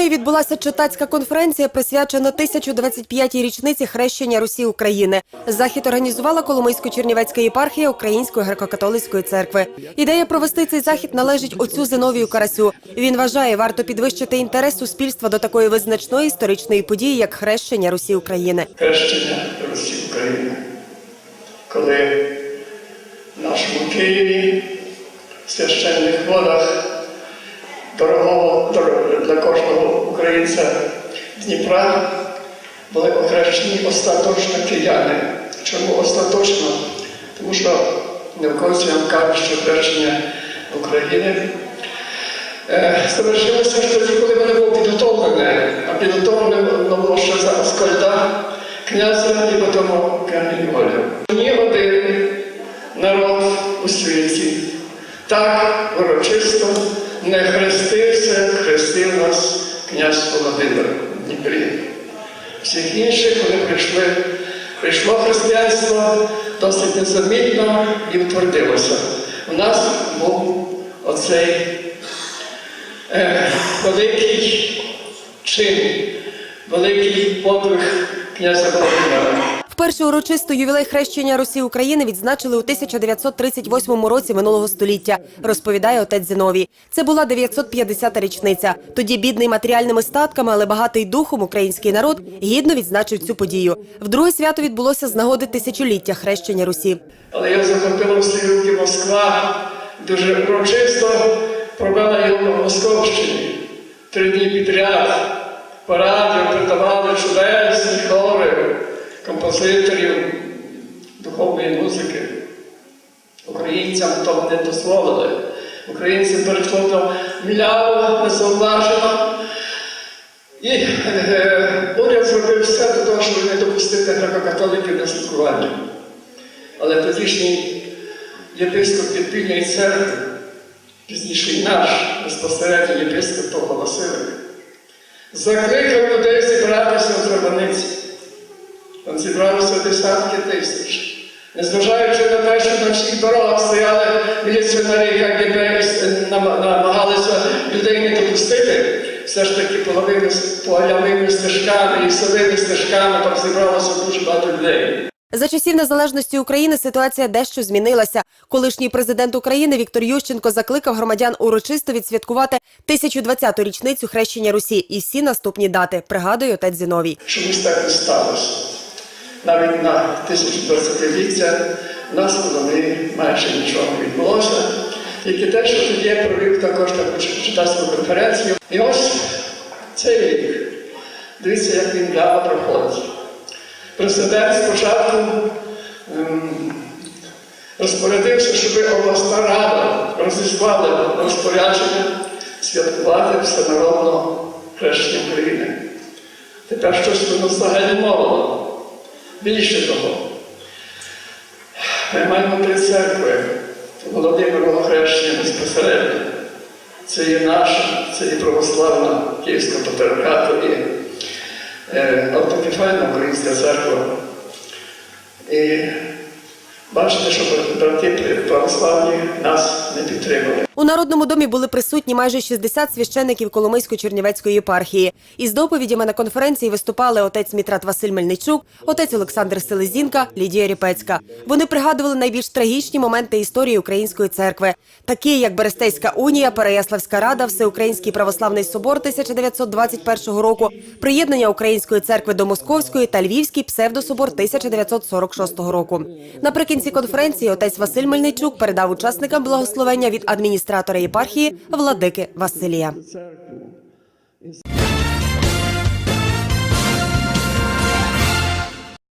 Коломиї відбулася читацька конференція, присвячена 1025-й річниці хрещення Русі України. Захід організувала Коломийсько-Чернівецька єпархія Української греко-католицької церкви. Ідея провести цей захід належить отцю Зиновію Карасю. Він вважає, варто підвищити інтерес суспільства до такої визначної історичної події, як хрещення Русі України. хрещення Русі України. Коли в нашому Києві, в священних водах, дорогого для кожного українця Дніпра були охрещені остаточно кияни. Чому остаточно? Тому що науковці нам кажуть, що хрещення України Е, Завершилося що коли воно було підготовлене, а підготовлене було ще за Аскольда, князя і потім княгині Олю. Ні один народ у світі так урочисто не хрестився, хрестив нас князь Володимир в Дніпрі. Всіх інших коли прийшли, прийшло християнство досить незамітно і утвердилося. У нас був оцей е, великий чин, великий подвиг князя Володимира. Вперше урочисто ювілей хрещення Русі України відзначили у 1938 році минулого століття, розповідає отець Зиновій. Це була 950-та річниця. Тоді бідний матеріальними статками, але багатий духом український народ гідно відзначив цю подію. Вдруге свято відбулося з нагоди тисячоліття хрещення Русі. Але його захопила в свої руки Москва, дуже урочисто провела його на Московщині. Три дні підряд по радіо передавали чудесні хори композиторів духовної музики. Українцям то не дозволили. Українці перейшли до млявого, незауважено. І е, уряд зробив все для того, щоб не допустити греко-католиків до святкування. Але тодішній єпископ підпільної церкви, пізніше й наш безпосередньо єпископ Павло Васильович, закликав людей. Там зібралося десятки тисяч. Незважаючи на те, що на всіх дорогах стояли міліціонери, і нам- намагалися людей не допустити, все ж таки полявими стежками і садовими стежками там зібралося дуже багато людей. За часів незалежності України ситуація дещо змінилася. Колишній президент України Віктор Ющенко закликав громадян урочисто відсвяткувати 1020-ту річницю хрещення Русі і всі наступні дати. Пригадує отець Зиновій. Чомусь так і сталося. Навіть на 1020-ліття в нас в Коломиї майже нічого не відбулося. Тільки те, що тоді я провів також таку читацьку конференцію. І ось цей рік. Дивіться, як він вляво проходить. Президент спочатку ем, розпорядився, щоб обласна рада розіслала розпорядження святкувати всенародного хрещення України. Тепер щось воно взагалі мовило. Більше того, ми маємо три церкви Володимирового хрещення безпосередньо. Це є наша, це є православна Київська патріархата, і е, автокефальна українська церква. І бачите, що брати православні нас не підтримали. У народному домі були присутні майже 60 священників Коломийсько-Чернівецької єпархії. Із доповідями на конференції виступали отець Мітрат Василь Мельничук, отець Олександр Селезінка, Лідія Ріпецька. Вони пригадували найбільш трагічні моменти історії української церкви, такі як Берестейська унія, Переяславська рада, Всеукраїнський православний собор 1921 року, приєднання української церкви до Московської та Львівський псевдособор 1946 року. Наприкінці конференції отець Василь Мельничук передав учасникам благословення від адміністратора єпархії владики Василія.